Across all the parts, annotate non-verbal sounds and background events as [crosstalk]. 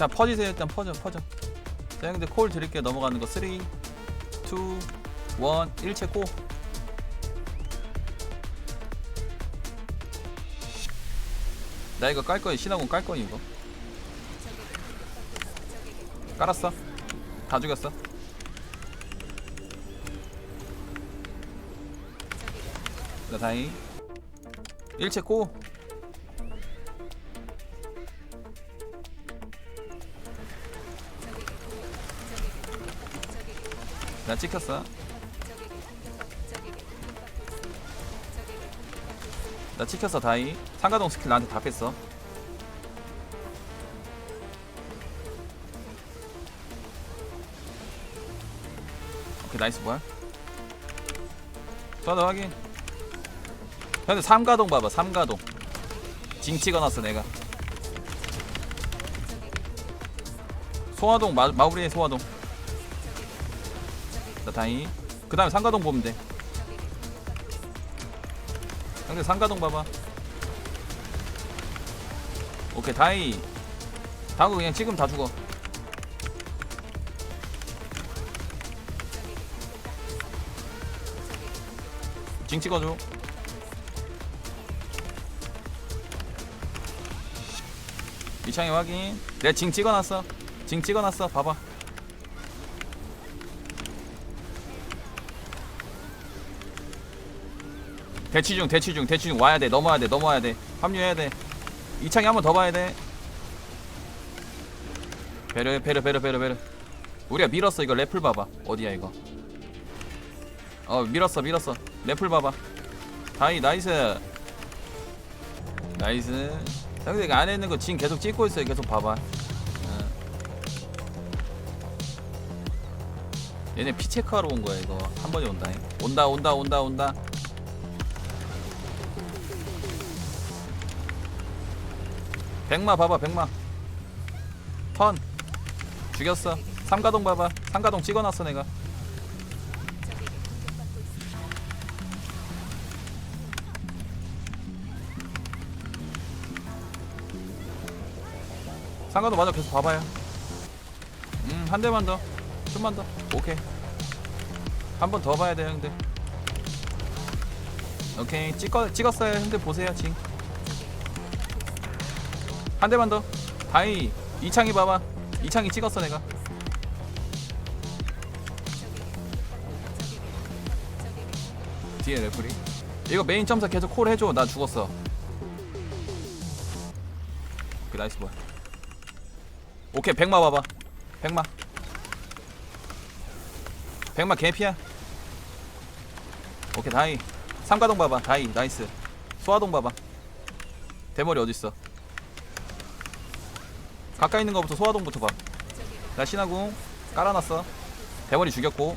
자 퍼지세요. 일단 퍼져 퍼져. 자 형들 콜 드릴게요. 넘어가는 거. 3 2 1 일체 고나 이거 깔 거야 신화공 깔 거야 이거. 깔았어. 다 죽였어. 자 다이 일체 고 나 찍혔어. 나 찍혔어 다이. 상가동 스킬 나한테 다 뺐어. 오케이 나이스 뭐야? 저도 확인. 근데 삼가동 봐봐 삼가동. 징 찍어놨어 내가. 소화동 마, 마무리해 소화동. 자 다이 그 다음에 상가동 보면 돼. 상대 상가동 봐봐. 오케이 다이 다음 거 그냥 지금 다 죽어. 징 찍어줘. 이창이 확인. 내가 징 찍어놨어. 징 찍어놨어. 봐봐 대치 중 대치 중 대치 중. 와야 돼 넘어야 돼 넘어야 돼. 합류해야 돼. 이창이 한 번 더 봐야 돼. 베르 베르 베르 베르 베르 우리가 밀었어 이거 래플 봐봐. 어디야 이거? 어 밀었어 밀었어. 래플 봐봐. 다이 나이스. 나이스. 상대가 안에 있는 거 지금 계속 찍고 있어요. 계속 봐봐. 어. 얘네 피 체크하러 온 거야 이거. 한 번에 온다 온다 온다 온다 온다 백마 봐봐 백마. 턴. 죽였어. 삼가동 봐봐. 삼가동 찍어놨어 내가. 삼가동 맞아 계속 봐봐요. 음한 대만 더. 좀만 더. 오케이. 한 번 더 봐야 돼 형들. 오케이. 찍어, 찍었어요. 형들 보세요 지금 한 대만 더. 다이 이창이 봐봐. 이창이 찍었어 내가. 뒤에 레프리. 이거 메인 점사 계속 콜 해줘. 나 죽었어. 오케이 나이스 보야. 오케이 백마 봐봐. 백마. 백마 개피야. 오케이 다이. 삼가동 봐봐. 다이 나이스. 소화동 봐봐. 대머리 어딨어? 가까이 있는 거부터 소화동부터 봐. 나 신하궁 깔아놨어. 대머리 죽였고.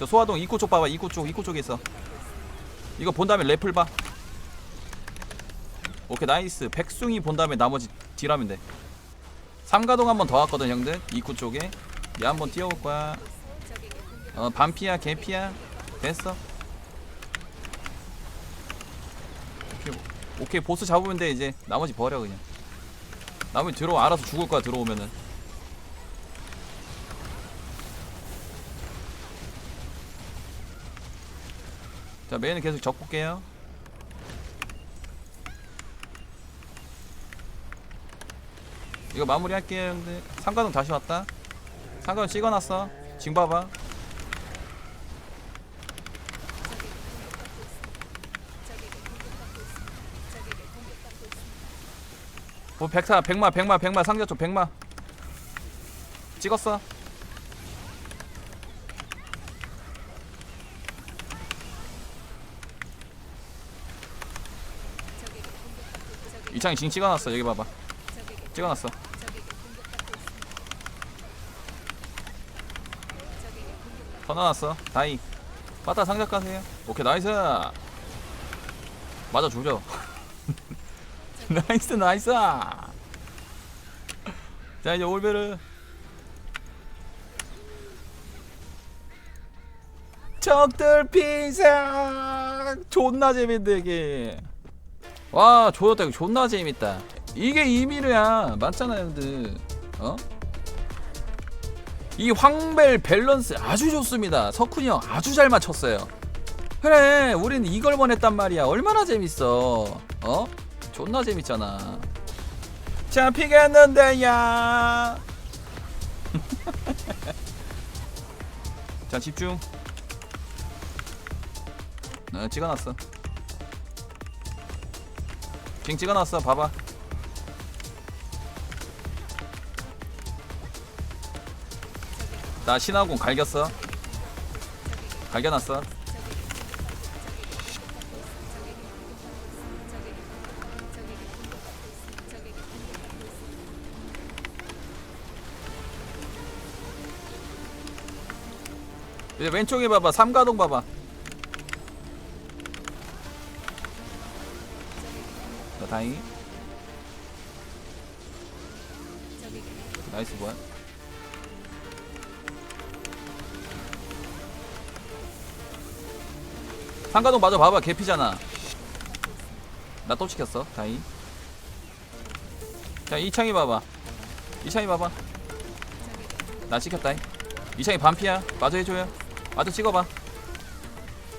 저 소화동 입구 쪽 봐봐. 입구 쪽, 입구 쪽에 있어. 이거 본 다음에 래플 봐. 오케이 나이스. 백숭이 본 다음에 나머지 딜하면 돼. 삼가동 한 번 더 왔거든 형들. 입구 쪽에. 얘 한 번 뛰어올 거야. 어 반피야 개피야. 됐어. 오케이 보스 잡으면 돼 이제. 나머지 버려 그냥. 나머지 들어 알아서 죽을 거야 들어오면은. 자 메인은 계속 적 볼게요. 이거 마무리 할게요 형들. 상가동 다시 왔다. 상가동 찍어놨어. 지금 봐봐 뭐 백사 백마 백마 백마 상자 쪽 백마. 찍었어. 이창이 징 찍어놨어. 여기 봐봐. 찍어놨어. 터놔놨어. 다이. 빠따 상자 가세요. 오케이 나이스. 맞아 조져 [laughs] [laughs] 나이스 나이스 자 이제 올베르 적들 피상 존나 재밌다 이게 와 조졌다 이거 존나 재밌다 이게 이미르야 맞잖아 형들 어? 이 황벨 밸런스 아주 좋습니다. 석훈이 형 아주 잘 맞췄어요. 그래, 우린 이걸 원했단 말이야. 얼마나 재밌어. 어? 존나 재밌잖아. 잡히겠는데야. [laughs] 자 집중. 어, 찍어놨어. 갱 찍어놨어. 봐봐. 나 신화공 갈겼어. 갈겨놨어. 이제 왼쪽에 봐봐. 삼가동 봐봐. 자, 다행히. 나이스 뭐야? 상가동 맞아 봐봐. 개피잖아. 나 또 시켰어. 다이 자 이창이 봐봐. 이창이 봐봐. 나 시켰다 이창이 반피야. 마저 해줘요 마저 찍어봐.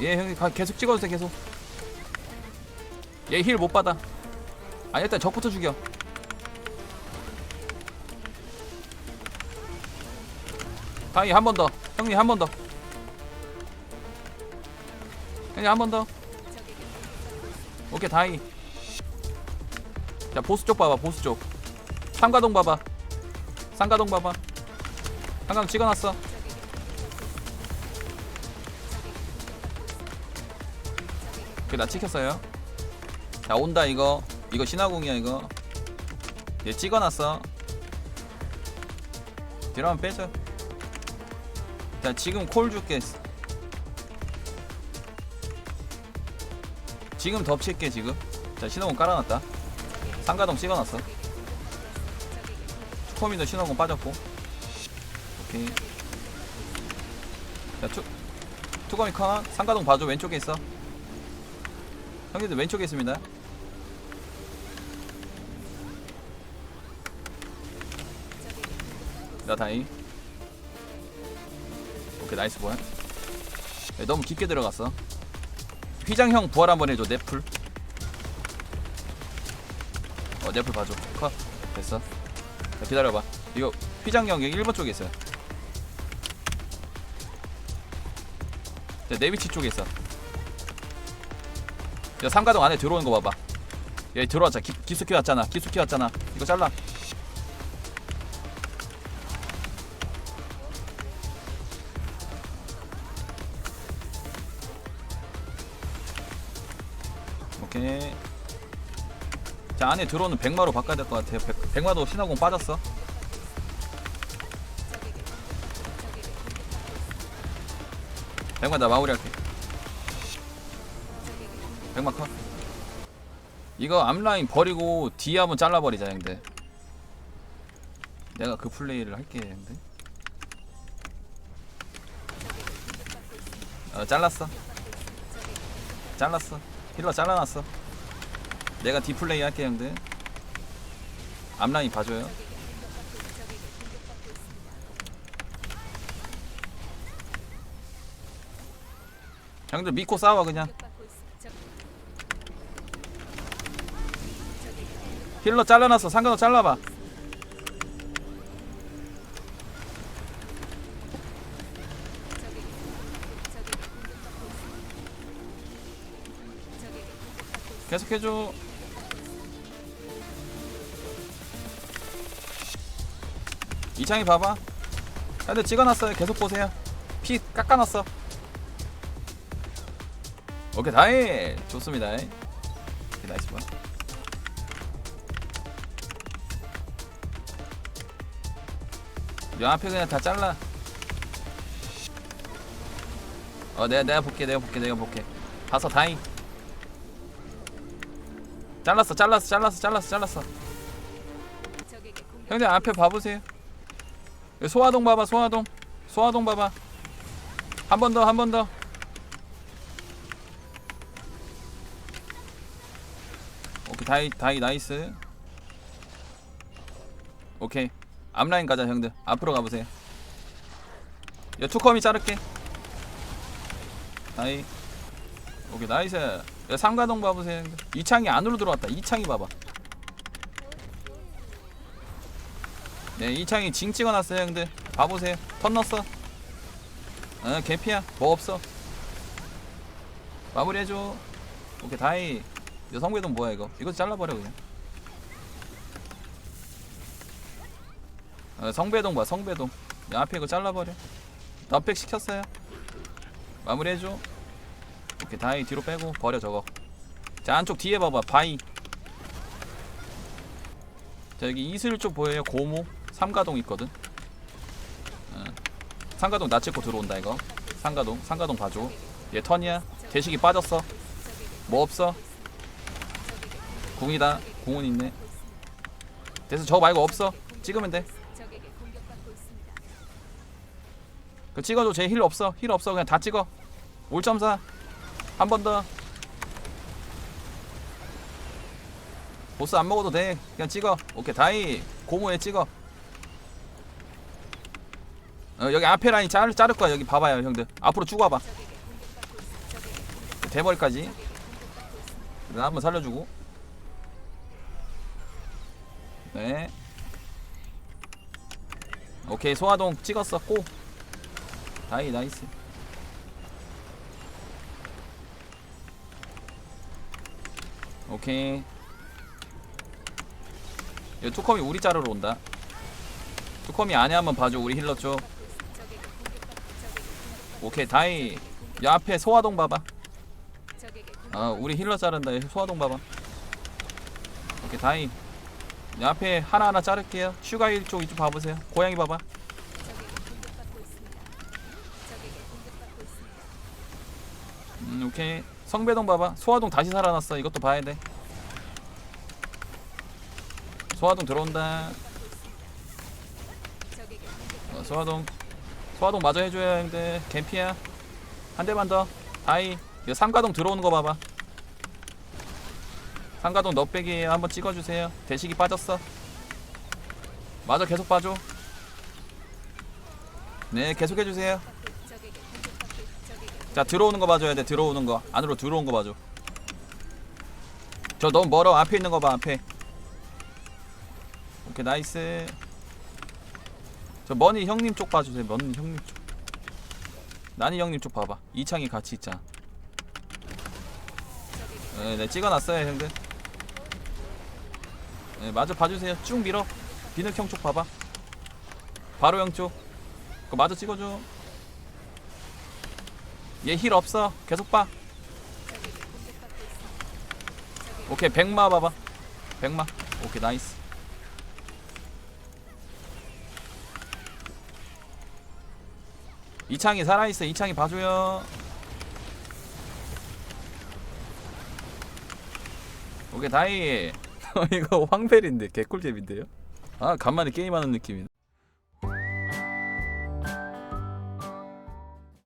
얘 형이 가- 계속 돼 계속. 얘 힐 못 받아. 아니 일단 적부터 죽여. 다이 한 번 더. 형님 한 번더. 형님 한 번 더. 오케이 다이 자 보스 쪽 봐봐 보스 쪽. 삼가동 봐봐. 삼가동 봐봐. 삼가동 찍어놨어 오케이 나 찍혔어요. 자 온다 이거. 이거 신화공이야 이거. 얘 찍어놨어. 뒤로 한번 빼줘. 자 지금 콜 줄게. 지금 덮칠게 지금. 자 신호공 깔아놨다. 상가동 찍어놨어. 투코미도 신호공 빠졌고. 오케이. 자 투, 투거미 컷 상가동 봐줘. 왼쪽에 있어 형님들 왼쪽에 있습니다. 나 다이 오케이 나이스 보안 네, 너무 깊게 들어갔어. 휘장형 부활 한번 해줘 넷플. 어 넷플 봐줘. 컷. 됐어. 자 기다려봐. 이거 휘장형 여기 1번 쪽에 있어요. 자, 내 위치 쪽에 있어 야 삼가동 안에 들어오는 거 봐봐. 얘 들어왔잖아. 기, 기숙기 왔잖아. 기숙기 왔잖아. 이거 잘라. 오케이. 자 안에 들어오는 백마로 바꿔야 될 것 같아요 백, 백마도 신화공 빠졌어. 백마 나 마무리할게 백마 컷. 이거 앞라인 버리고 뒤에 한번 잘라버리자 형들. 내가 그 플레이를 할게 형들. 어 잘랐어. 잘랐어. 힐러 잘라놨어. 내가 디플레이 할게 형들. 앞라인 봐줘요. 형들 믿고 싸워 그냥 힐러 잘라놨어. 상관없 잘라봐. 계속 해줘. 이창이 봐봐. 다들 찍어놨어요. 계속 보세요. 피 깎아놨어. 오케이 다이 좋습니다. 나이스 번 요 앞에 그냥 다 잘라. 어 내가 내가 볼게 내가 볼게 내가 볼게. 봐서 다잉. 잘랐어 잘랐어 잘랐어 잘랐어 잘랐어. 형들 앞에 봐보세요. 소화동 봐봐 소화동. 소화동 봐봐. 한 번 더 한 번 더. 오케이 다이 다이 나이스. 오케이 앞라인 가자 형들. 앞으로 가보세요. 야 투컴이 자를게. 아이. 오케이 나이스. 야 삼가동 봐보세요 형들. 이창이 안으로 들어왔다. 이창이 봐봐. 네 이창이 징 찍어놨어요 형들. 봐보세요. 턴 넣었어. 어 개피야. 뭐 없어. 마무리해줘. 오케이 다이 야 성배동 뭐야 이거? 이거 잘라버려 그냥 어, 성배동 봐 성배동. 야, 앞에 이거 잘라버려. 납백 시켰어요? 마무리해줘. 오케이 다이 뒤로 빼고 버려 저거. 자 안쪽 뒤에 봐봐 바이 자 여기 이슬 쪽 보여요? 고모 삼가동 있거든. 어. 삼가동 나 찍고 들어온다 이거. 삼가동 삼가동 봐줘. 얘 턴이야? 대식이 빠졌어. 뭐 없어? 궁이다. 궁은 있네. 됐어 저거 말고 없어. 찍으면 돼 그 찍어줘. 제 힐 없어. 힐 없어. 그냥 다 찍어. 5.4 한 번 더. 보스 안 먹어도 돼. 그냥 찍어. 오케이 다이. 고모에 찍어. 어, 여기 앞에 라인 자를, 자를 거야. 여기 봐봐요 형들. 앞으로 쭉 와봐. 대머리까지. 그래 한번 살려주고. 네. 오케이 소화동 찍었어. 고 다이 나이스. 오케이. 이 투컴이 우리 자르러 온다. 투컴이 안에 한번 봐줘 우리 힐러 쪽. 오케이 다이 야 앞에 소화동 봐봐. 아 우리 힐러 자른다. 얘 소화동 봐봐. 오케이 다이 야 앞에 하나하나 자를게요. 슈가 1쪽 이쪽 봐보세요. 고양이 봐봐 음 오케이. 성배동 봐봐. 소화동 다시 살아났어. 이것도 봐야 돼. 소화동 들어온다. 어, 소화동. 소화동 마저 해줘야 형들 갬피야. 한 대만 더. 다이 이거 삼가동 들어오는 거 봐봐. 삼가동 넉백이에요 한번 찍어주세요. 대식이 빠졌어. 마저 계속 봐줘. 네 계속 해주세요 자 들어오는 거 봐줘야 돼. 들어오는 거. 안으로 들어온 거 봐줘. 저 너무 멀어. 앞에 있는 거 봐 앞에. 오케이 나이스. 저 머니 형님 쪽 봐주세요. 머니 형님 쪽. 나니 형님 쪽 봐봐. 이창이 같이 있잖아. 네, 네 찍어놨어요 형들. 네 마저 봐주세요. 쭉 밀어. 비늑 형쪽 봐봐. 바로 형쪽. 그거 마저 찍어줘 얘 힐 없어. 계속 봐. 오케이 백마 봐봐. 백마. 오케이 나이스. 이창이 살아있어. 이창이 봐줘요. 오케이 다이 [laughs] 이거 황벨인데 개꿀잼인데요? 아 간만에 게임하는 느낌이네